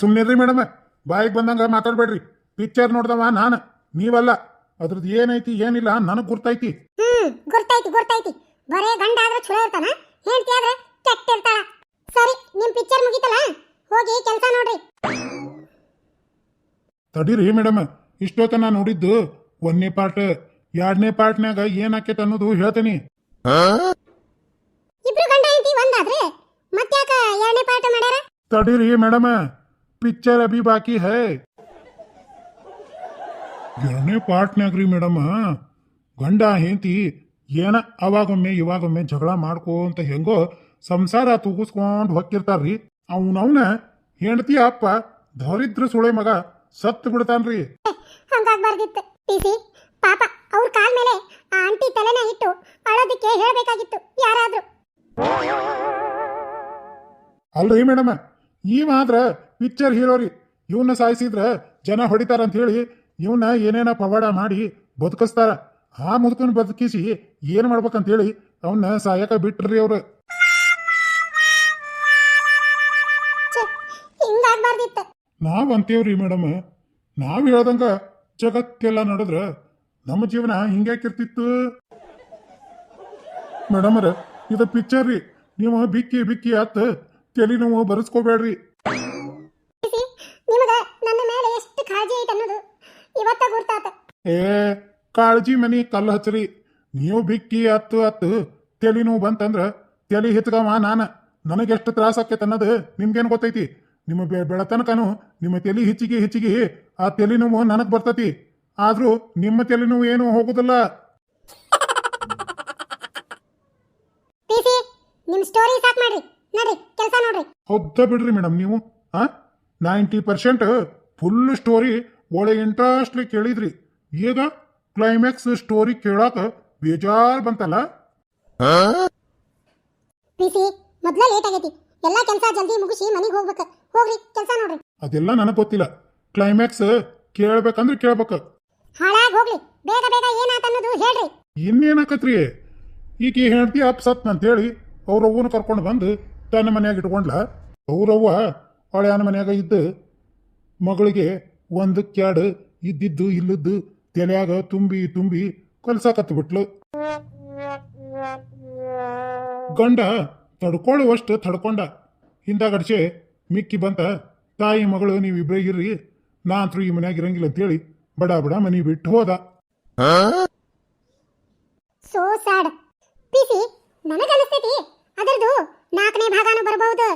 ಸುಮ್ಮನಿರ್ರಿ madam. ಬಾಯಿಗೆ ಬಂದಂಗ ಮಾತಾಡ್ಬೇಡ್ರಿ. Picture ನೋಡ್ದವ ನಾನು. ನೀವಲ್ಲ. ಅದ್ರದ್ದು ಏನೈತಿ ಏನಿಲ್ಲ ನನಗೆ ಗುರ್ತೈತಿ. ಹ್ಮ್ ಗುರ್ತೈತಿ ಗುರ್ತೈತಿ. ಬರೇ ಗಂಡ ಆದ್ರೆ ಚಲೋ ಇರ್ತಾನ? ಹೆಂಡತಿ ಆದ್ರೆ ಕೆಟ್ಟ ಇರ್ತಾಳ. ಸರಿ ನಿಮ್ ಪಿಕ್ಚರ್ ಮುಗಿತಲ್ಲ? ಹೋಗಿ ಕೆಲಸ ನೋಡ್ರಿ. ತಡೀರಿ ಮೇಡಮ್. ಇಷ್ಟೊತ್ತನ ನೋಡಿದ್ದು ಒಂದನೇ ಪಾರ್ಟ್ ಎರಡನೇ ಪಾರ್ಟ್ನ್ಯಾಗ ಏನಾಕೈತೆ ಅನ್ನೋದು ಹೇಳ್ತೀನಿ. ಇಬ್ರು ಗಂಡ ಹೆಂಡತಿ ಒಂದಾದ್ರೆ ಮತ್ತ್ಯಾಕ ಎರಡನೇ ಪಾರ್ಟ್ ಮಾಡ್ಯಾರ? ತಡೀರಿ ಮೇಡಮ್. ಪಿಕ್ಚರ್ ಅಭಿ ಬಾಕಿ ಹೈ. ಎರಡನೇ ಪಾರ್ಟ್ನಾಗ್ರಿ ರೀ ಮೇಡಮ್. ಗಂಡ ಹೆಂಡತಿ ಏನ ಅವಾಗೊಮ್ಮೆ ಇವಾಗೊಮ್ಮೆ ಜಗಳ ಮಾಡ್ಕೋಂತ ಹೆಂಗೋ ಸಂಸಾರ ತೂಗಿಸ್ಕೊಂಡು ಹೊಕ್ಕಿರ್ತಾರ್ರಿ. ಅವನವನ ಹೆಂಡತಿ ಅಪ್ಪ ದೌರಿದ್ರ ಸುಳೆ ಮಗ ಸತ್ತು ಬಿಡ್ತಾನ್ರಿ. ಹಂಗಾಗ್ಬಾರ್ದಿತ್ತು. ಟಿಸಿ ಪಾಪ ಅವ್ರ ಕಾಲ್ ಮೇಲೆ ಆ ಆಂಟಿ ತಲೆನ ಇಟ್ಟು ಅಳೋದಕ್ಕೆ ಹೇಳಬೇಕಾಗಿತ್ತು. ಯಾರಾದ್ರೂ. ಅಲ್ರಿ ಮೇಡಮ್. ಈ ಮಾತ್ರ ಪಿಕ್ಚರ್ ಹೀರೋ ರೀ. ಇವನ್ನ ಸಾಯಿಸಿದ್ರ ಜನ ಹೊಡಿತಾರ ಅಂತ ಹೇಳಿ ಇವನ್ನ ಏನೇನ ಪವಾಡ ಮಾಡಿ ಬದುಕಿಸ್ತಾರ. ಆ ಮುದುಕನ್ ಬದುಕಿಸಿ ಏನ್ ಮಾಡ್ಬೇಕಂತ ಹೇಳಿ ಅವನ್ನ ಸಾಯಕ ಬಿಟ್ರಿ ಅವ್ರು. ನಾವ್ ಅಂತೇವ್ರಿ ಮೇಡಮ್. ನಾವ್ ಹೇಳ್ದಂಗ ಜಗತ್ತೆಲ್ಲ ನಡೆದ್ರ ನಮ್ಮ ಜೀವನ ಹಿಂಗ್ಯಾಕಿರ್ತಿತ್ತು ಮೇಡಮರ ಇದು ಪಿಕ್ಚರ್ ರೀ. ನೀವು ಬಿಕ್ಕಿ ಬಿಕ್ಕಿ ಅತ್ತ ತಲೆ ನೋವು ಬರೆಸ್ಕೋಬೇಡ್ರಿ. ನಿಮಗ ನನ್ನ ಮೇಲೆ ಎಷ್ಟು ಕಾಳಜಿ ಐತೆ ಅನ್ನೋದು ಇವತ್ತ ಗುರ್ತಾತ. ಏ ಕಾಳಜಿ ಮನಿ ಕಲ್ಲು ಹಚ್ಚರಿ. ನೀವು ಬಿಕ್ಕಿ ಹತ್ತು ಹತ್ತು ತಲೆ ನೋವು ಬಂತಂದ್ರ ತಲೆ ಹಿತ್ಗವ ನಾನ. ನನಗೆಷ್ಟು ತ್ರಾಸ ಆಕೈತೆ ಅನ್ನೋದು ನಿಮ್ಗೇನು ಗೊತ್ತೈತಿ? ನಿಮ್ಮ ಬೆ ಬೆಳತನಕನು ನಿಮ್ಮ ತಲೆ ಹೆಚ್ಚಿಗೆ ಹೆಚ್ಚಿಗೆ ಆ ತಲೆ ನೋವು ನನಗೆ ಬರ್ತತಿ. ಆದ್ರೂ ನಿಮ್ಮ ತಲೆನೋವು ಏನು ಹೋಗುದಿಲ್ಲ. ನಿಮ್ ಸ್ಟೋರಿ ಸಾಕ್ ಮಾಡ್ರಿ. ನಡ್ರಿ ಕೆಲಸ ನೋಡ್ರಿ. ಹೌದ ಬಿಡ್ರಿ ಮೇಡಮ್ ನೀವು ಆ? ನೈಂಟಿ ಪರ್ಸೆಂಟ್ ಫುಲ್ ಸ್ಟೋರಿ ಒಳ್ಳೆ ಇಂಟ್ರೆಸ್ಟ್ಲಿ ಕೇಳಿದ್ರಿ. ಈಗ ಕ್ಲೈಮ್ಯಾಕ್ಸ್ ಸ್ಟೋರಿ ಕೇಳಾಕ ಬೇಜಾರ್ ಬಂತಲ್ಲ? ಪಿಸಿ ಮೊದ್ಲ ಲೇಟ್ ಆಗೈತಿ. ಎಲ್ಲಾ ಕೆಲಸ ಜಲ್ದಿ ಮುಗಿಸಿ ಮನೆಗೆ ಹೋಗ್ಬೇಕು. ಹೋಗ್ರಿ ಕೆಲಸ ನೋಡ್ರಿ. ಅದೆಲ್ಲ ನನಗೆ ಗೊತ್ತಿಲ್ಲ. ಕ್ಲೈಮ್ಯಾಕ್ಸ್ ಕೇಳ್ಬೇಕಂದ್ರೆ ಕೇಳ್ಬೇಕು. ಹಾಳಾಗ್ ಹೋಗ್ಲಿ. ಬೇಗ ಬೇಗ ಏನಾತ ಅನ್ನೋದು ಹೇಳ್ರಿ. ಇನ್ನೇನಾಕತ್ರಿ? ಈಕೆ ಹೆಂಡತಿ ಅಪ್ಸತ್ ಅಂತ ಹೇಳಿ ಅವ್ರ ಅವ್ವನ ಕರ್ಕೊಂಡು ಬಂದು ತನ್ನ ಮನೆಯಾಗ ಇಟ್ಕೊಂಡ್ಲ? ಅವ್ರವ್ವ ಹಳೆಯನ ಮನೆಯಾಗ ಇದ್ದು ಮಗಳಿಗೆ ಒಂದು ಕ್ಯಾಡ್ ಇದ್ದಿದ್ದು ಇಲ್ಲದ್ದು ತಲೆಯಾಗ ತುಂಬಿ ತುಂಬಿ ಕಲ್ಸಾಕತ್ ಬಿಟ್ಲು ಗಂಡ ತಡ್ಕೊಳ್ಳುವಷ್ಟು ತಡ್ಕೊಂಡ. ಹಿಂದಾಗಡ್ಸೆ ಮಿಕ್ಕಿ ಬಂತ, ತಾಯಿ ಮಗಳು ನೀವಿಬ್ರೇ ಇರ್ರಿ, ನಾ ಅಂತೂ ಈ ಮನೆಯಾಗ ಇರಂಗಿಲ್ಲ ಅಂತೇಳಿ ಬಡ ಬಡ ಮನಿ ಬಿಟ್ಟು ಹೋದ. So sad. ಪಿಸಿ, ನನಗನ್ನಿಸ್ತೈತಿ ಅದರದು ನಾಲ್ಕನೇ ಭಾಗನೂ ಬರಬಹುದು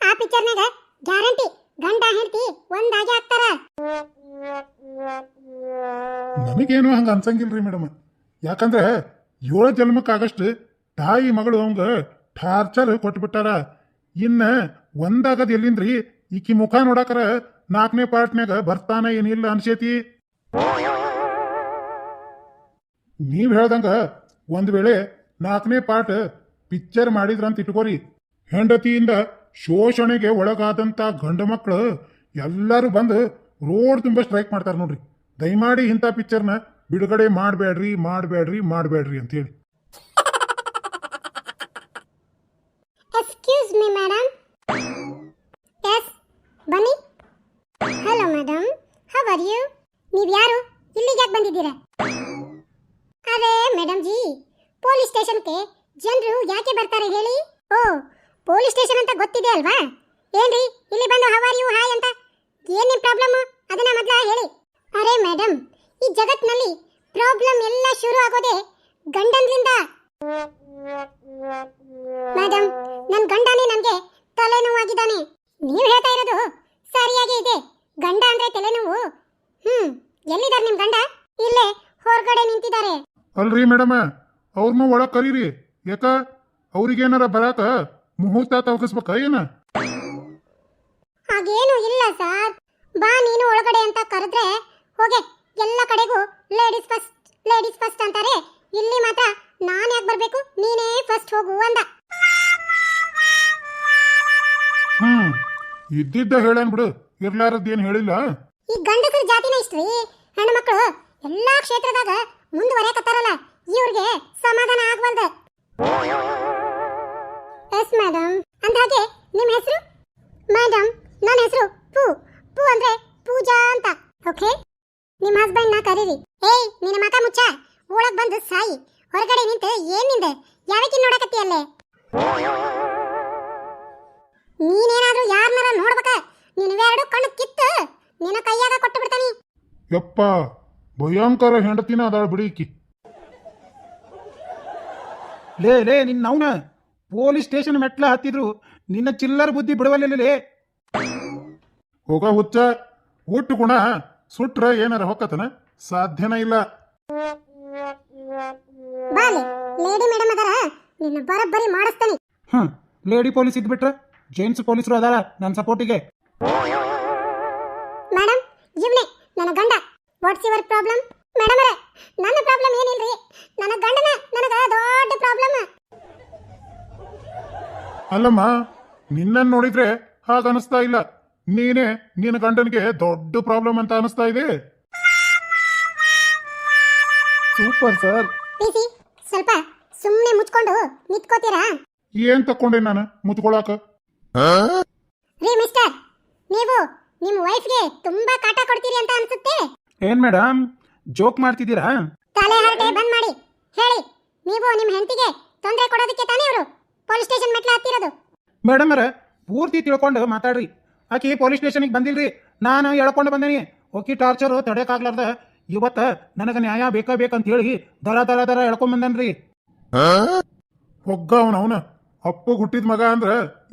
ಆ ಪಿಕ್ಚರ್ನಾಗ ಗ್ಯಾರಂಟಿ ಗಂಡ, ಹೆಂಡತಿ ಒಂದಾಗಿ ಆಗ್ತಾರ ನನಗೇನು ಹಂಗ ಅನ್ಸಂಗಿಲ್ರಿ ಮೇಡಮ್. ಯಾಕಂದ್ರೆ ಏಳು ಜನ್ಮಕ್ಕಾಗಷ್ಟು ತಾಯಿ ಮಗಳು ಅವಂಗ ಟಾರ್ಚರ್ ಕೊಟ್ಬಿಟ್ಟಾರ. ಇನ್ನ ಒಂದಾಗದ ಎಲ್ಲಿಂದ್ರಿ? ಈಕಿ ಮುಖ ನೋಡಾಕರ ನಾಲ್ಕನೇ ಪಾರ್ಟ್ನ್ಯಾಗ ಬರ್ತಾನ ಏನಿಲ್ಲ ಅನ್ಸೇತಿ. ನೀವ್ ಹೇಳ್ದಂಗ ಒಂದ್ ವೇಳೆ ನಾಲ್ಕನೇ ಪಾರ್ಟ್ ಪಿಕ್ಚರ್ ಮಾಡಿದ್ರಂತ ಇಟ್ಕೋರಿ. ಹೆಂಡತಿಯಿಂದ ಶೋಷಣೆಗೆ ಒಳಗಾದಂತ ಗಂಡು ಮಕ್ಕಳು ಎಲ್ಲರೂ ಬಂದು ರೋಡ್ ತುಂಬ ಸ್ಟ್ರೈಕ್ ಮಾಡ್ತಾರೆ ನೋಡ್ರಿ. ದಯಮಾಡಿ ಇಂಥ ಪಿಕ್ಚರ್ನ ಬಿಡುಗಡೆ ಮಾಡಬೇಡ್ರಿ ಮಾಡಬೇಡ್ರಿ ಮಾಡಬೇಡ್ರಿ ಅಂತೇಳಿ ಎಕ್ಸ್ಕ್ಯೂಸ್ ಮೀ ಮೇಡಮ್ ಎಸ್ ಬನ್ನಿ hello madam how are you ನೀವು ಯಾರು ಇಲ್ಲಿಗೆ ಯಾಕೆ ಬಂದಿದ್ದೀರಾ ಅರೆ ಮೇಡಮ್ ಜಿ ಪೊಲೀಸ್ ಸ್ಟೇಷನ್ಗೆ ಜನರು ಯಾಕೆ ಬರ್ತಾರೆ ಹೇಳಿ ಓ ಪೊಲೀಸ್ ಸ್ಟೇಷನ್ ಅಂತ ಗೊತ್ತಿದೆ ಅಲ್ವಾ ಏನ್ರಿ ಇಲ್ಲಿ ಬಂದು ಹವ್ ಆರ್ ಯು ಹಾಯ್ ಅಂತ? ಏನ್ ನಿಮ್ ಪ್ರಾಬ್ಲಮ್ ಅದನ್ನ ಮೊದಲ ಹೇಳಿ. ಅರೆ ಮೇಡಮ್ ಈ ಜಗತ್ನಲ್ಲಿ ಪ್ರಾಬ್ಲಮ್ ಎಲ್ಲ ಶುರು ಆಗೋದೆ ಗಂಡನ್ರಿಂದ ಮೇಡಮ್ ನನ್ನ ಗಂಡನೇ ನನಗೆ ತಲೆನೋವಾಗಿದ್ದಾನೆ. ನೀವು ಹೇಳ್ತಾ ಇರೋದು ಸರಿಯಾಗಿ ಇದೆ. ಗಂಡ ಅಂದ್ರೆ ತಲೆನೋವು? ಹ್ಮ್, ಎಲ್ಲಿದ್ದಾರೆ ನಿಮ್ ಗಂಡ? ಇಲ್ಲೇ ಹೊರಗಡೆ ನಿಂತಿದ್ದಾರೆ. ಅಲ್ರಿ ಮೇಡಮ್ ಅವ್ರನ್ನೂ ಒಳಗ್ ಕರೀರಿ. ಯಾಕ? ಅವ್ರಿಗೇನಾರ ಬರಾಕ ಮುಹೂರ್ತ ತವಕಿಸ್ಬೇಕ ಏನ? ಹಾಗೇನು ಇಲ್ಲ ಸರ್. ಬಾ ನೀನು ಒಳಗಡೆ ಅಂತ ಕರೆದ್ರೆ ಹೋಗೆ ಎಲ್ಲ ಕಡೆಗೂ ಲೇಡೀಸ್ ಫಸ್ಟ್ ಲೇಡೀಸ್ ಫಸ್ಟ್ ಅಂತಾರೆ. ಇಲ್ಲಿ ಮಾತ್ರ ನಾನು ಯಾಕೆ ಬರಬೇಕು? ನೀನೇ ಫಸ್ಟ್ ಹೋಗು ಅಂದ. ಹ್ಮ್ ಇದ್ದಿದ್ದ ಹೇಳೇನ್ ಬಿಡು ಇರ್ಲಾರದ್ದೇನ್ ಹೇಳಿಲ್ಲ? ಈ ಗಂಡಸರ ಜಾತಿನ ಇಷ್ಟ್ರಿ? ಹೆಣ್ಣು ಮಕ್ಕಳು ಎಲ್ಲಾ ಕ್ಷೇತ್ರದಾಗ ಮುಂದುವರೆಯಕತ್ತಾರಲ್ಲ ಇವ್ರಿಗೆ ಸಮಾಧಾನ ಆಗ್ವಲ್ದ. ಎಸ್ ಮೇಡಮ್ ಅಂದ್ಹಾಗೆ ನಿಮ್ಮ ಹೆಸರು? ಮೇಡಮ್ ನನ್ನ ಹೆಸರು ಪೂ. ಪೂ ಅಂದ್ರೆ ಪೂಜಾ ಅಂತ. ಓಕೆ ನಿಮ್ಮ ಹಸ್ಬೆಂಡ್ ನಾ ಕರೀರಿ. ಏಯ್, ನಿನ್ನ ಮಕ ಮುಚ್ಚ. ಒಳಗ್ ಬಂದು ಸಾಯಿ. ಹೊರಗಡೆ ನಿಂತು ಏನ್ ನಿಂದೆ? ಯಾವಕ್ಕೆ ನೋಡಕತ್ತಿ ಅಲ್ಲೇ ನೀನೇನಾದ್ರೂ ಯಾರನ್ನಾರ ನೋಡ್ಬೇಕ? ನಿನ್ವೆರಡು ಕಣ್ಣು ಕಿತ್ತು. ನಿನ್ನ ಕೈಯಾಗ ಕೊಟ್ಟು ಬಿಡ್ತಾನಿ ಯಪ್ಪ, ಭಯಂಕರ ಹೆಂಡತಿನ ಅದಾಳ ಬಿಡಿಕಿ ಲೇ ಲೇ, ನಿನ್ನ ಅವನ. ಪೊಲೀಸ್ ಸ್ಟೇಷನ್ ಮೆಟ್ಲ ಹತ್ತಿದ್ರು. ನಿನ್ನ ಚಿಲ್ಲರ್ ಬುದ್ಧಿ ಬಿಡವಲ್ಲೇ ಹೋಗ ಹುಚ್ಚ ಹುಟ್ಟು ಗುಣ ಸುಟ್ರ ಏನಾರ ಹೊಕ್ಕತನ? ಸಾಧ್ಯನ ಇಲ್ಲ. ಬಾಲೆ ಲೇಡಿ ಮೇಡಮ್ ಅದಾರ ನಿನ್ನ ಬರಬ್ಬರಿ ಮಾಡಿಸ್ತಾನೆ. ಹ್ಮ್ ಲೇಡಿ ಪೊಲೀಸ್ ಇದ್ಬಿಟ್ರೆ ಜೆಂಟ್ಸ್ ಪೊಲೀಸರು ಅದಾರ ನನ್ನ ಸಪೋರ್ಟಿಗೆ. ಮೇಡಮ್ ಇವ್ನೆ ನನ್ನ ಗಂಡ. ವಾಟ್ಸ್ ಯುವರ್ ಪ್ರಾಬ್ಲಮ್ ಮೇಡಮ್ ಅವರೇ ನನ್ನ ಪ್ರಾಬ್ಲಮ್ ಏನಿಲ್ರಿ? ನನ್ನ ಗಂಡನ ನನಗೆ ದೊಡ್ಡ ಪ್ರಾಬ್ಲಮ್ ಅಲ್ಲಮ್ಮ ನಿನ್ನನ್ನು ನೋಡಿದ್ರೆ ಹಾಗ ಅನಿಸ್ತಾ ಇಲ್ಲ. ನೀನೇ ನಿನ್ನ ಗಂಡನಿಗೆ ದೊಡ್ಡ ಪ್ರಾಬ್ಲಮ್ ಅಂತ ಅನಿಸ್ತಾ ಇದೆ. ಸೂಪರ್ ಸರ್ ಪಿಸಿ ಸ್ವಲ್ಪ ಸುಮ್ಮನೆ ಮುಚ್ಕೊಂಡು ನಿಂತ್ಕೋತೀರಾ? ಏನ್ ತಕೊಂಡೆ ನಾನು ಮುಚ್ಕೊಳಕ ರೀ ಮಿಸ್ಟರ್ ನೀವು ನಿಮ್ಮ ವೈಫ್ಗೆ ತುಂಬಾ ಕಾಟ ಕೊಡ್ತೀರಿ ಅಂತ ಅನ್ಸುತ್ತೆ? ಏನ್ ಮೇಡಮ್ ಜೋಕ್ ಮಾಡ್ತಿದ್ದೀರಾ? ತಲೆ ಹರಟೆ ಬಂದ್ ಮಾಡಿ. ಹೇಳಿ ನೀವು ನಿಮ್ಮ ಹೆಂಡತಿಗೆ ತೊಂದರೆ ಕೊಡೋದಕ್ಕೆ ತಾನೇ ಅವರು ಪೊಲೀಸ್ ಸ್ಟೇಷನ್ ಮೆಟ್ಲ ಹತ್ತಿರೋದು. ಮೇಡಮ್ ಅವರ ಪೂರ್ತಿ ತಿಳ್ಕೊಂಡು ಮಾತಾಡ್ರಿ. ಆಕಿ ಪೊಲೀಸ್ ಸ್ಟೇಷನ್ಗೆ ಬಂದಿಲ್ರಿ. ನಾನು ಎಳ್ಕೊಂಡು ಬಂದೇನಿ. ಓಕಿ ಟಾರ್ಚರು ತಡೆಯಕ್ಕಾಗ್ಲಾರ್ದ ಇವತ್ತ ನನಗೆ ನ್ಯಾಯ ಬೇಕಾ ಬೇಕಂತ ಹೇಳಿ ದರ ದರ ದರ ಎಳ್ಕೊಂಡ್ ಬಂದನ್ರಿ. ಹೊಗ್ಗ ಅವನ. ಅವನ ಅಪ್ಪ ಹುಟ್ಟಿದ ಮಗ ಅಂದ್ರ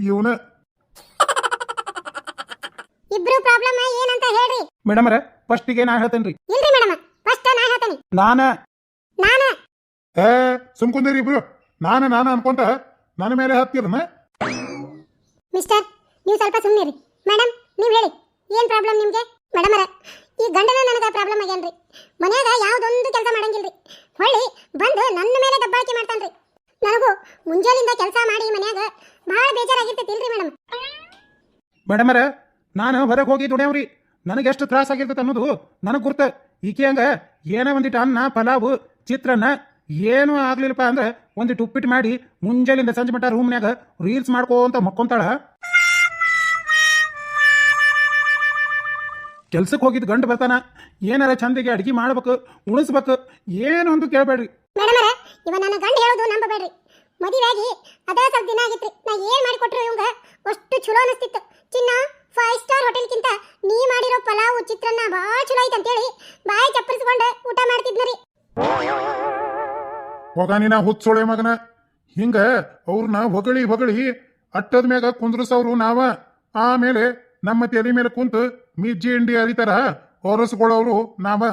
ಇವನ. ಇಬ್ರು ಪ್ರಾಬ್ಲಮ್ ಏನಂತ ಹೇಳ್ರಿ. ಮೇಡಮ್ ಫಸ್ಟ್ ಫಸ್ಟಿಗೆ ನಾ ಹೇಳ್ತೇನ್ರಿ. ಇಲ್ರಿ ಮೇಡಮ್ ಫಸ್ಟ್ ನಾ ಹೇಳ್ತೇನೆ. ನಾನ? ನಾನು? ಏ ಸುಮ್ಕೊಂದಿರಿ ಇಬ್ರು. ನಾನು ನಾನು ಅನ್ಕೊಂತ ನನ್ನ ಮೇಲೆ ಹತ್ತಿರನ? ಮಿಸ್ಟರ್ ನೀವು ಸ್ವಲ್ಪ ಸುಮ್ಮನಿರಿ ಮೇಡಮ್ ನೀವು ಹೇಳಿ ಏನ್ ಪ್ರಾಬ್ಲಮ್ ನಿಮ್ಗೆ ಮೇಡಮ್ ಅರ ಈ ಗಂಡನ ನನಗ ಪ್ರಾಬ್ಲಮ್ ಆಗ್ಯಾನ್ರಿ ಮನ್ಯಾಗ ಯಾವ್ದೊಂದು ಕೆಲಸ ಮಾಡಂಗಿಲ್ರಿ ಹೊಳ್ಳಿ ಬಂದು ನನ್ನ ಮೇಲೆ ದಬ್ಬಾಳಿಕೆ ಮಾಡ್ತಾನ್ರಿ ನನಗೂ ಮುಂಜಾನಿಂದ ಕೆಲಸ ಮಾಡಿ ಮನ್ಯಾಗ ಬಹಳ ಬೇಜಾರಾಗಿರ್ತೈತಿಲ್ರಿ ಮೇಡಮ್ ಮೇಡಮ್ ಅವರ ನಾನು ಹೊರಗೆ ಹೋಗಿ ದುಡಿಯವ್ರಿ. ನನಗೆ ಎಷ್ಟು ತ್ರಾಸ ಆಗಿರ್ತೈತೆ ಅನ್ನೋದು ನನಗೆ ಗುರ್ತ. ಈಕೆ ಹಂಗ ಏನೋ ಒಂದಿಟ್ಟು ಅನ್ನ, ಪಲಾವು, ಚಿತ್ರಾನ್ನ ಏನೂ ಆಗ್ಲಿಲ್ಲಪ್ಪ ಅಂದ್ರೆ ಒಂದಿಟ್ಟು ಉಪ್ಪಿಟ್ಟು ಮಾಡಿ ಮುಂಜಾನೆಯಿಂದ ಸಂಜೆ ಮಟ್ಟ ರೂಮ್ನ್ಯಾಗ ರೀಲ್ಸ್ ಮಾಡ್ಕೋಂತ ಮಕ್ಕೊಂತಾಳ. ಕೆಲ್ಸಕ್ಕೆ ಹೋಗಿದ್ದು ಗಂಡು ಬರ್ತಾನ. ಏನಾರ ಚಂದಿಗೆ ಅಡಿಗೆ ಮಾಡ್ಬೇಕು ಉಳಿಸ್ಬೇಕು ಏನು ಅಂತ ಕೇಳಬೇಡ್ರಿ. ಮದುವೆ ಇವ ನನ್ನ ಗಂಡ ಹೇಳೋದು ಅದೇ ಸ್ವಲ್ಪ ದಿನ ಆಗಿತ್ರಿ. ನಾ ಏನ್ ಮಾಡಿ ಕೊಟ್ರು ಇವಂಗ? ಅಷ್ಟು ಚಲೋ ಅನಿಸ್ತಿತ್ತು. ಚಿನ್ನ ಫೈವ್ ಸ್ಟಾರ್ ಹೋಟೆಲ್ಗಿಂತ ನೀ ಮಾಡಿರೋ ಪಲಾವು ಚಿತ್ರಾನ್ನ ಭಾಳ ಚಲೋ ಐತೆ ಅಂತೇಳಿ ಬಾಯಿ ಚಪ್ಪರಿಸ್ಕೊಂಡು ಊಟ ಮಾಡ್ತಿದ್ನರಿ ಹೋಗ ನೀನ ಹುಚ್ಚೋಳೆ ಮಗನ. ಹಿಂಗ ಅವ್ರನ್ನ ಹೊಗಳಿ ಹೊಗಳಿ ಅಟ್ಟದ ಮ್ಯಾಗ ಕುಂದ್ರಸವ್ರು ನಾವ. ಆಮೇಲೆ ನಮ್ಮ ತಲೆ ಮೇಲೆ ಕುಂತು ಮಿಜ್ಜಿ ಇಂಡಿ ಅರಿತಾರ ಹೊರಸ್ಕೊಳ್ಳೋರು ನಾವ.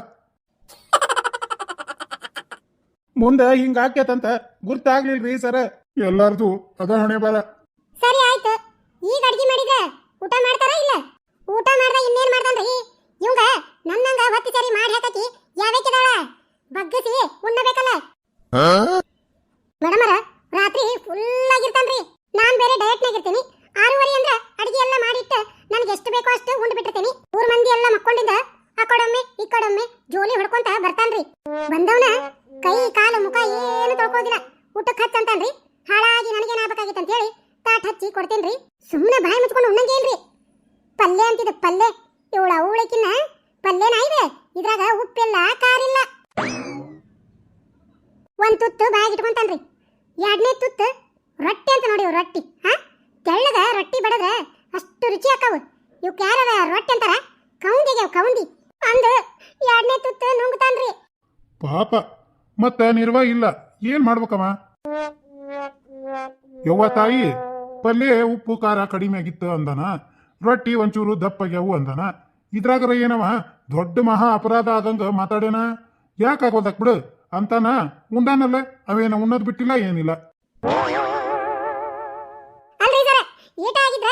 ಮುಂದೆ ಹಿಂಗಾಕ್ಯತಂತ ಗುರ್ತಾಗ್ಲಿಲ್ರಿ ಸರ. ಎಲ್ಲಾರ್ದು ಅದ ಹಣೆ ಬಾರ. ಸರಿ ಆಯ್ತು. ಈಗ ಅಡಿಗೆ ಮಾಡಿದ್ರೆ? ಊಟ ಮಾಡ್ತಾರ ಇಲ್ಲ? ಊಟ ಮಾಡ್ದ ಇನ್ನೇನ್ ಮಾಡ್ತಾನ್ರಿ? ಇವಂಗ ನನ್ನಂಗ ಹೊತ್ತಿ ಸರಿ ಮಾಡಿ ಹಾಕಿ ಯಾವ್ಯಾಕಿದಾಳ? ಬಗ್ಗಿಸಿ ಉಣ್ಣಬೇಕಲ್ಲ? ಮೇಡಮರ ರಾತ್ರಿ ಫುಲ್ ಆಗಿರ್ತಾನ್ರಿ ನಾನ್ ಬೇರೆ ಡಯಟ್ ಇರ್ತೀನಿ. ಆರೂವರೆ ಅಂದ್ರ ಅಡಿಗೆ ಎಲ್ಲ ಮಾಡಿಟ್ಟ ನನಗೆ ಎಷ್ಟು ಬೇಕೋ ಅಷ್ಟು ಉಂಡು ಬಿಟ್ಟಿರ್ತೀನಿ. ಊರ್ ಮಂದಿ ಎಲ್ಲ ಮಕ್ಕೊಂಡಿಂದ ಆ ಕಡೊಮ್ಮೆ ಈ ಕಡೊಮ್ಮೆ ಜೋಲಿ ಹೊಡ್ಕೊಂತ ಬರ್ತಾನ್ರಿ. ಬಂದವನ ಕೈ ಕಾಲು ಮುಖ ಏನು ತೊಳ್ಕೋದಿಲ್ಲ ಊಟಕ್ಕೆ ಹಚ್ಚಂತಾನ್ರಿ. ಹಾಳಾಗಿ ನನಗೇನಾಗಬೇಕಾಗಿತ್ತು ಅಂತೇಳಿ ಅಂತ ಹೇಳಿ ತಾಟ್ ಹಚ್ಚಿ ಕೊಡ್ತೇನ್ರಿ. ಸುಮ್ಮನೆ ಬಾಯಿ ಮುಚ್ಕೊಂಡು ಉಣ್ಣಂಗೇನ್ರಿ ಪಲ್ಯ ಅಂತಿದ ಪಲ್ಯ ಇವಳ ಅವಳಕಿನ್ನ ಪಲ್ಯನ ಇದೆ. ಇದ್ರಾಗ ಉಪ್ಪಿಲ್ಲ ಕಾರಿಲ್ಲ ಒಂದ್ ತುತ್ತು ಬಾಯಿಗೆ ಇಟ್ಕೊಂತಾನ್ರಿ. ಎರಡನೇ ತುತ್ತು ರೊಟ್ಟಿ ಅಂತ ನೋಡಿ ರೊಟ್ಟಿ. ಹಾ? ತೆಳ್ಳದ ರೊಟ್ಟಿ ಬಡದ ಅಷ್ಟು ರುಚಿ ಆಕಾವು ಇವಕ್ಕೆ ಯಾರದ ರೊಟ್ಟಿ ಅಂತಾರ. ಕೌಂದಿಗೆ ಕೌಂದಿ. ಅಂದು ಎರಡನೇ ತುತ್ತು ನುಂಗ್ತಾನ್ರಿ. ಪಾಪ ಮತ್ತೆ ನಿರ್ವ ಇಲ್ಲ. ಏನ್ ಮಾಡ್ಬೇಕಮ್ಮ ಯವ್ವ ತಾಯಿ ಪಲ್ಯ ಉಪ್ಪು ಖಾರ ಕಡಿಮೆ ಆಗಿತ್ತು ಅಂದನ. ರೊಟ್ಟಿ ಒಂಚೂರು ದಪ್ಪಾಗ್ಯಾವು ಅಂದನ. ಇದ್ರಾಗರ ಏನವ? ದೊಡ್ಡ ಮಹಾ ಅಪರಾಧ ಆದಂಗ ಮಾತಾಡೇನ? ಯಾಕಾಗೋದಕ್ ಬಿಡು? ಅಂತಾನ. ಉಂಡಾನಲ್ಲ? ಅವೇನ ಉಣ್ಣದ್ ಬಿಟ್ಟಿಲ್ಲ, ಏನಿಲ್ಲ. ಅಲ್ರಿ ಹೆಂಗ್ ಈಟ ಆಗಿದ್ರ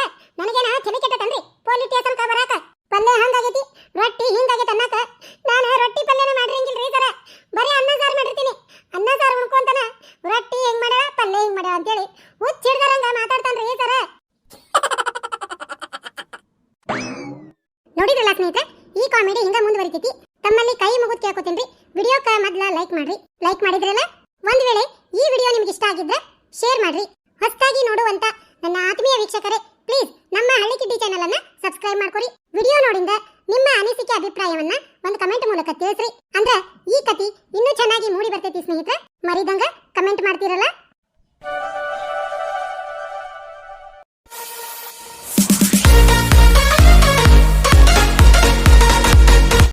ಹೆಂಗ್ ಮಾಡ ಅಂತೇಳಿ ಸ್ಟೇಷನ್ ಬರಾಕ ಚಾನೆಲ್ ಅನ್ನ ಸಬ್ಸ್ಕ್ರೈಬ್ ಮಾಡ್ಕೊರಿ. ವಿಡಿಯೋ ನೋಡಿಂದ ನಿಮ್ಮ ಅನಿಸಿಕೆ ಅಭಿಪ್ರಾಯವನ್ನ ಒಂದು ಕಮೆಂಟ್ ಮೂಲಕ ತಿಳಿಸ್ರಿ. ಅಂದ್ರೆ ಈ ಕತಿ ಇನ್ನೂ ಚೆನ್ನಾಗಿ ಮೂಡಿ ಬರ್ತೈತಿ ಸ್ನೇಹಿತರೆ. ಮರಿದಂಗ